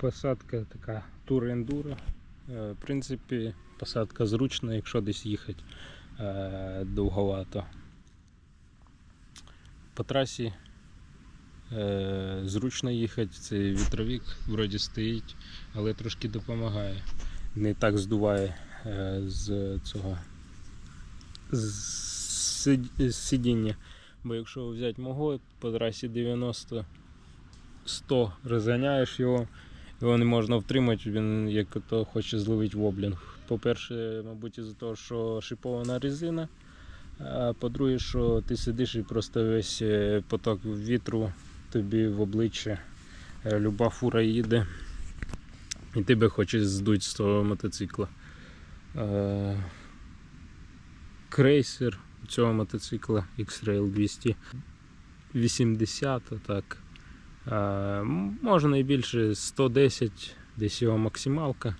Посадка така тур-ендуро. Е, В принципі, посадка зручна, якщо десь їхати е, довговато. По трасі е, зручно їхати, цей вітровік вроді стоїть, але трошки допомагає. Не так здуває з цього з сидіння. Бо якщо взяти мого по трасі 90 100 розганяєш його, його не можна втримати, він як то хоче зловити воблінг. По-перше, мабуть, із-за того, що шипована резина. А по-друге, що ти сидиш і просто весь е, поток вітру тобі в обличчя. Е, Люба фура їде. І тебе хоче здути з того мотоцикла. Е, Крейсер цього мотоцикла X-Rail 280, так. Е, Можна і більше 110, десь його максималка.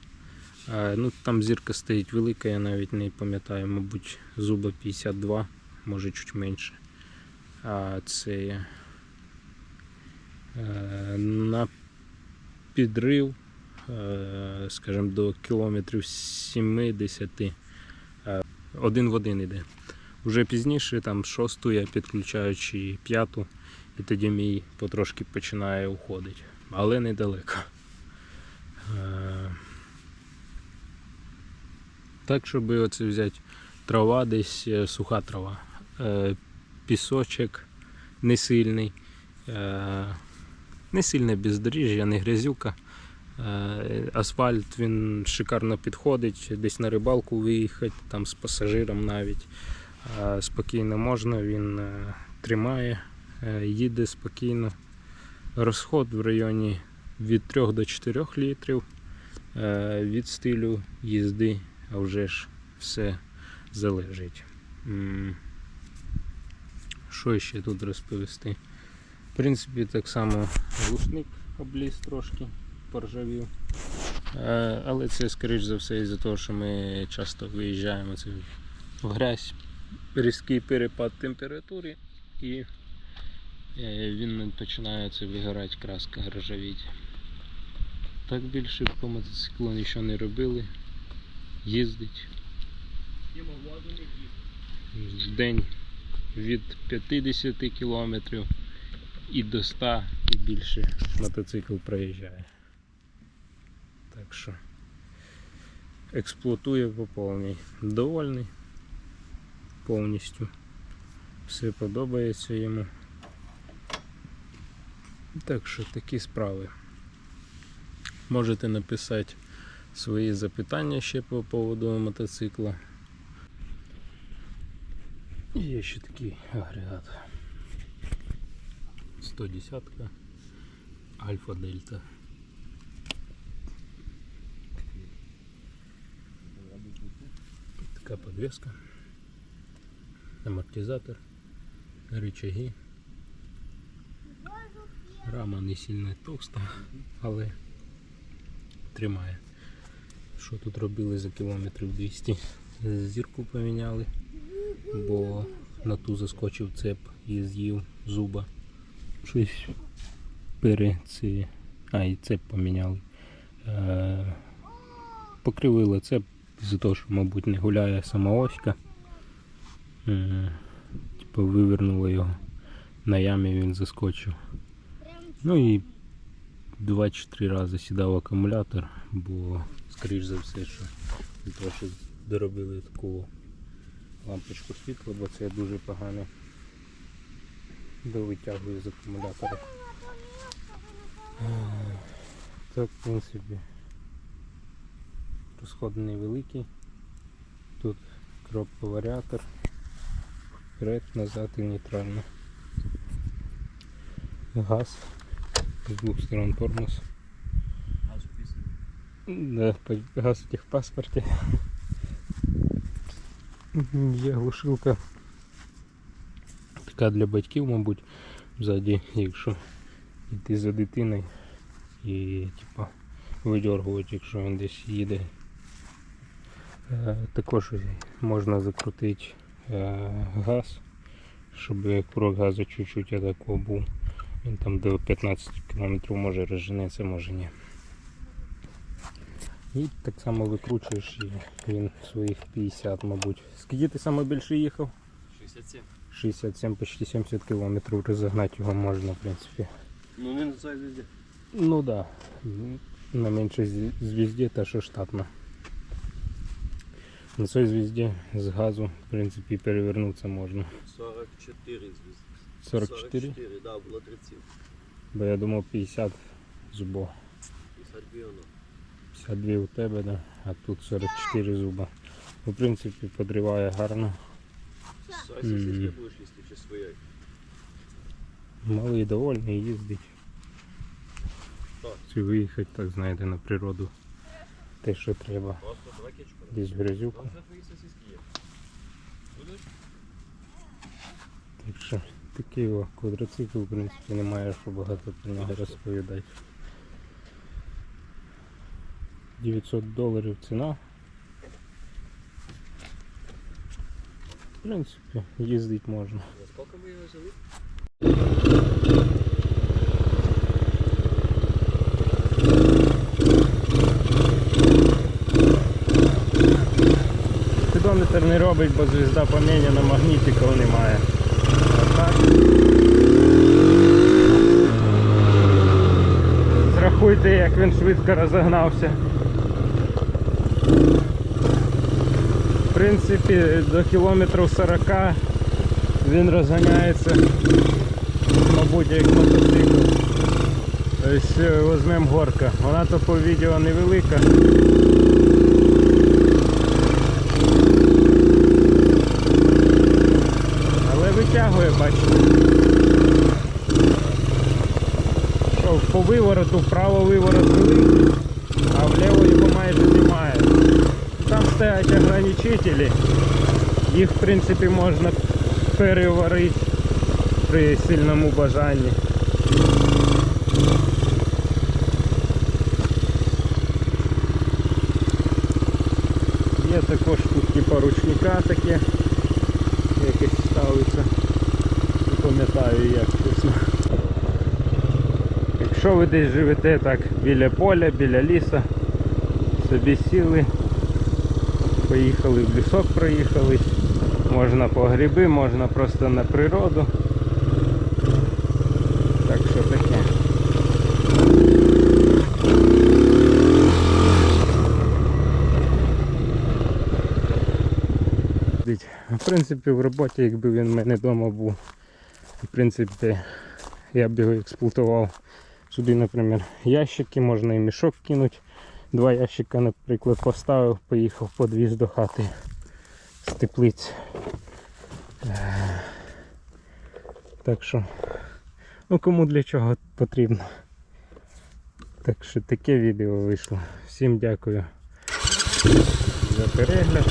Е, Ну, там зірка стоїть велика, я навіть не пам'ятаю, мабуть, зуба 52, може чуть менше. А це е, на підрив, скажімо, до кілометрів 70 е, один в один іде. Уже пізніше, там шосту я підключаю чи п'яту, і тоді мій потрошки починає уходити. Але недалеко. Е, Так, щоб оце взяти трава десь е, суха трава. Е, Пісочок не сильний. Не сильне бездоріжжя, не грязюка. Асфальт він шикарно підходить, десь на рибалку виїхати, там з пасажиром навіть. Спокійно можна, він тримає, їде спокійно. Розход в районі від 3 до 4 літрів е, від стилю їзди, а вже ж все залежить. Що ще тут розповісти? В принципі, так само глушник обліз трошки, поржавів. Е, Але це, скоріш за все, із-за того, що ми часто виїжджаємо в грязь, різкий перепад температури і е, він починає це вигорати, краска ржавіть. Так більше по мотоциклу нічого не робили. Їздить. В день від 50 кілометрів і до 100 і більше мотоцикл проїжджає. Так що експлуатує по повній. Довольний повністю. Все подобається йому. Так що такі справи. Можете написати свої запитання ще по поводу мотоцикла. І Є ще такий агрегат. 110 Альфа Дельта. Така подвеска. Амортизатор, рычаги. Рама не сильно товста, але тримає. Що тут робили за кілометрів 200? Зірку поміняли, бо на ту заскочив цеп і з'їв зуба. Щось пере ці. А, і цеп поміняли. Е, покривили цеп з-за того, що, мабуть, не гуляє сама оська. Е, типу вивернуло його. На ямі він заскочив. Ну і 2-3 рази сідав акумулятор, бо скоріш за все, що для того, доробили таку лампочку світла, бо це дуже погано довитягує з акумулятора. Так, в принципі, розход невеликий. Тут кропка варіатор, вперед, назад і нейтрально. Газ, з двох сторон тормоз. Да, газ в техпаспорті. Мгм, Є глушилка. Така для батьків, мабуть, ззаді, якщо йти за дитиною і типа видергувати, якщо він десь їде. Е, Також можна закрутити е, газ, щоб курок газу чуть-чуть атако був. Він там до 15 км може розженеться, може ні. І так само викручуєш і він своїх 50, мабуть. Скільки ти саме більше їхав? 67. 67, почти 70 кілометрів розогнати його можна, в принципі. Ну не на цій везде. Ну да. На меншій зв- звізді та що штатно. На цій звізді з газу, в принципі, перевернутися можна. 44 звезд. 44? 44, да, було 30. Бо я думав 50 зубов. 52 воно. 52 у тебе, да? а тут 44 зуба. Ну, В принципі, подриває гарно. Мгм. сільське будеш їсти чи своєї? Малий довольний їздить. Так. Чи виїхати, так знаєте, на природу. Те, що треба. Просто. Десь грязюку. Там вже твої сосиски є. Будеш? Так що такий о, квадроцикл, в принципі, немає що багато про нього розповідати. 900 доларів ціна. В принципі, їздить можна. За скільки ми його взяли? Спідометр не робить, бо звізда поміняна, магнітиків немає. Зрахуйте, як він швидко розогнався. В принципі, до кілометрів 40 він розганяється, мабуть, як мотоцикл. Ось е, візьмемо горка. Вона то по відео невелика. Але витягує, бачите. Що по вивороту, вправо виворот великий, а вліво його майже немає. Там стоять ограничителі. Їх в принципі можна переварити при сильному бажанні. Є також тут типа ручника таке якесь ставиться. Не пам'ятаю як чесно. Якщо ви десь живете так біля поля, біля ліса, собі сіли, поїхали в лісок, проїхались, можна по гриби, можна просто на природу. Так що таке. В принципі, в роботі, якби він в мене вдома був, в принципі, я б його експлуатував. Сюди, наприклад, ящики, можна і мішок кинути. Два ящика, наприклад, поставив, поїхав, подвіз до хати з теплиць. Е, Так що, ну кому для чого потрібно. Так що таке відео вийшло. Всім дякую за перегляд.